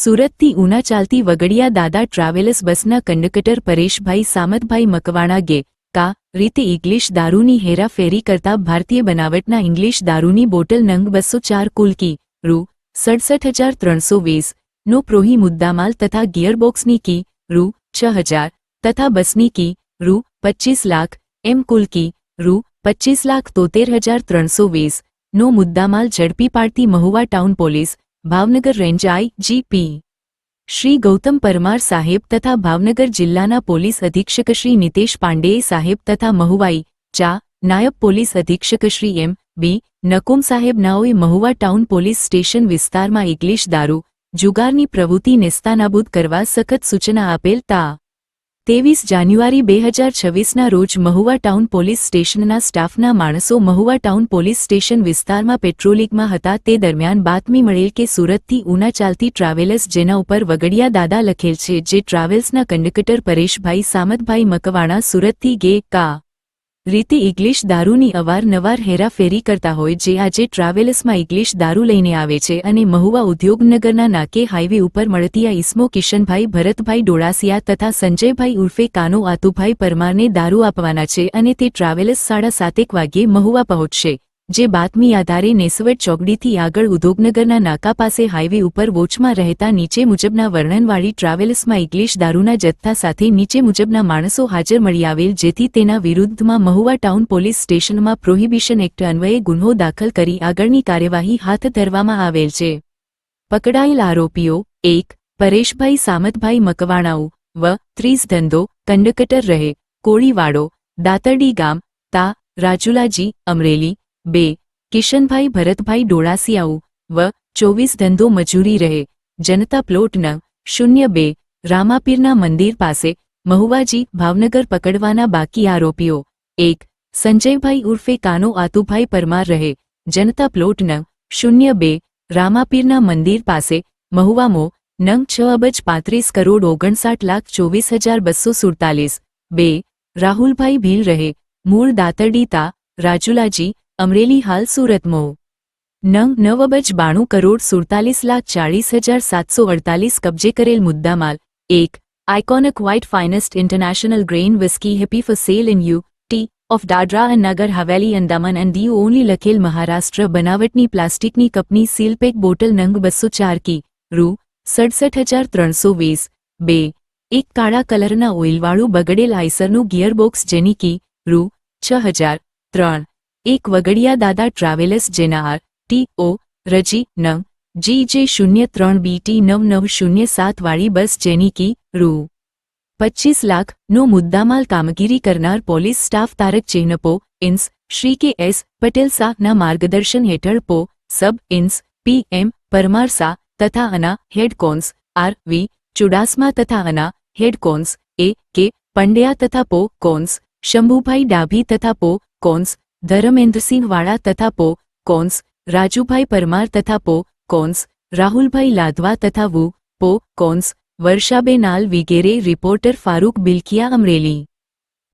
સુરતથી ઉના ચાલતી વગડિયા દાદા ટ્રાવેલર્સ બસના કંડક્ટર પરેશભાઈ, સામતભાઈ મકવાણા ગે કા રીતે ઇંગ્લિશ દારૂની હેરાફેરી કરતા ભારતીય બનાવટના ઇંગ્લિશ દારૂની બોટલ નંગ બસો ચાર કુલકી, રૂ સડસઠ હજાર ત્રણસો વીસ, નો પ્રોહી મુદ્દામાલ તથા ગિયરબોક્સની કી, રૂ છ હજાર, તથા બસની કી, રૂ પચ્ચીસ લાખ, એમ કુલકી, રૂ પચ્ચીસ લાખ તોતેર હજાર ત્રણસો વીસ, નો મુદ્દામાલ ઝડપી પાડતી Mahuva town police Bhavnagar range I GP Shri Gautam Parmar સાહેબ તથા ભાવનગર જિલ્લાના પોલીસ અધિક્ષક શ્રી નિતેશ પાંડેય સાહેબ તથા મહુવાઈ ચા, નાયબ પોલીસ અધિક્ષક શ્રી એમ. બી. નકુમ સાહેબનાઓએ મહુવા ટાઉન પોલીસ સ્ટેશન વિસ્તારમાં ઇંગ્લિશ દારૂ, જુગારની પ્રવૃત્તિ નેસ્તાનાબૂદ કરવા સખત સૂચના આપેલ તા. ત્રેવીસ જાન્યુઆરી બે હજાર છવ્વીસના રોજ મહુવા ટાઉન પોલીસ સ્ટેશનના સ્ટાફના માણસો મહુવા ટાઉન પોલીસ સ્ટેશન વિસ્તારમાં પેટ્રોલિંગમાં હતા. તે દરમિયાન બાતમી મળેલ કે સુરતથી ઉના ચાલતી ટ્રાવેલર્સ જેના ઉપર વગડિયા દાદા લખેલ છે, જે ટ્રાવેલ્સના કંડક્ટર પરેશભાઈ સામતભાઈ મકવાણા સુરતથી ગે. કા. રીતે ઇંગ્લિશ દારૂની અવારનવાર હેરાફેરી કરતા હોય જે આજે ટ્રાવેલ્સમાં ઇંગ્લિશ દારૂ લઈને આવે છે અને મહુવા ઉદ્યોગનગરના નાકે હાઇવે ઉપર મળતી આ ઇસ્મો કિશનભાઈ, ભરતભાઈ ડોળાસિયા તથા સંજયભાઈ ઉર્ફે કાનો આતુભાઈ પરમારને દારૂ આપવાના છે અને તે ટ્રાવેલર્સ સાડા સાતેક વાગ્યે મહુવા પહોંચશે. જે બાતમી આધારે નેસવેટ ચોકડીથી આગળ ઉદ્યોગનગરના નાકા પાસે હાઇવે ઉપર વોચમાં રહેતા નીચે મુજબના વર્ણનવાળી ટ્રાવેલ્સમાં ઇંગ્લિશ દારૂના જથ્થા સાથે નીચે મુજબના માણસો હાજર મળી આવેલ જેથી તેના વિરુદ્ધમાં મહુવા ટાઉન પોલીસ સ્ટેશનમાં પ્રોહિબિશન એક્ટ અન્વયે ગુન્હો દાખલ કરી આગળની કાર્યવાહી હાથ ધરવામાં આવેલ છે. પકડાયેલ આરોપીઓ એક, પરેશભાઈ સામતભાઈ મકવાણાઉ, વ, ત્રીસ ધંધો, કંડકટર રહે, કોળીવાડો, દાતરડી ગામ, તા, રાજુલાજી, અમરેલી બે, કિશનભાઈ ભરતભાઈ ડોળાસિયાઉ વ ચોવીસ ધંધો મજૂરી રહે, જનતા પ્લોટ ન, શૂન્ય બે, રામાપીરના મંદિર પાસે, મહુવાજી ભાવનગર પકડવાના બાકી આરોપીઓ, એક, સંજયભાઈ ઉર્ફે કાનો આતુભાઈ પરમાર રહે, જનતા પ્લોટ ન, શૂન્ય બે, રામાપીરના મંદિર પાસે મહુવામો નંગ છ અબજ પાંત્રીસ કરોડ ઓગણસાઠ લાખ ચોવીસ હજાર બસો સુડતાલીસ, બે, રાહુલભાઈ ભીલ રહે, મૂળ દાતરડી તા, રાજુલાજી અમરેલી હાલ સુરતમો નંગ નવ અબજ બાણું કરોડ સુડતાલીસ લાખ ચાળીસ હજાર સાતસો અડતાલીસ કબજે કરેલ મુદ્દામાલ. એક iconic white finest international grain whisky happy for sale in U T of Dadra and Nagar Haveli Andaman and Diu only લખેલ મહારાષ્ટ્ર બનાવટની પ્લાસ્ટિકની કપની સીલપેક બોટલ નંગ બસો ચાર કી. રૂ, સડસઠ હજાર ત્રણસો વીસ. બે, એક કાળા કલરના ઓઇલવાળું બગડેલ આઈસરનું ગિયરબોક્સ જેની કી. રૂ, છ હજાર. ત્રણ એક વગડિયા દાદા ટ્રાવેલર્સ જેના આર, ટી, ઓ, રજી, નવ, જી, જે શૂન્ય ત્રણ બીટી નવ નવ, શૂન્ય સાત વાળી બસ જેની કી, રૂ. પચ્ચીસ લાખ નો મુદ્દામાલ કામગીરી કરનાર પોલીસ સ્ટાફ તારક ચિહ્નપો ઇન્સ, શ્રી કે એસ, પટેલ શાહના માર્ગદર્શન હેઠળ પો, સબ, ઇન્સ, પી, એમ, પરમાર શાહ તથા અના, head cons, R, V, Chudasama તથા અના, હેડ કોન્સ, એ, કે, પંડ્યા તથા પો, કોન્સ, શંભુભાઈ ડાભી તથા પો, કોન્સ ધર્મેન્દ્રસિંહ વાળા તથા પો, કોન્સ, રાજુભાઈ પરમાર તથા પો, કોન્સ, રાહુલભાઈ લાદવા તથા વુ, પો, કોન્સ, વર્ષાબેન આલ વિગેરે, રિપોર્ટર ફારૂક બિલકિયા અમરેલી.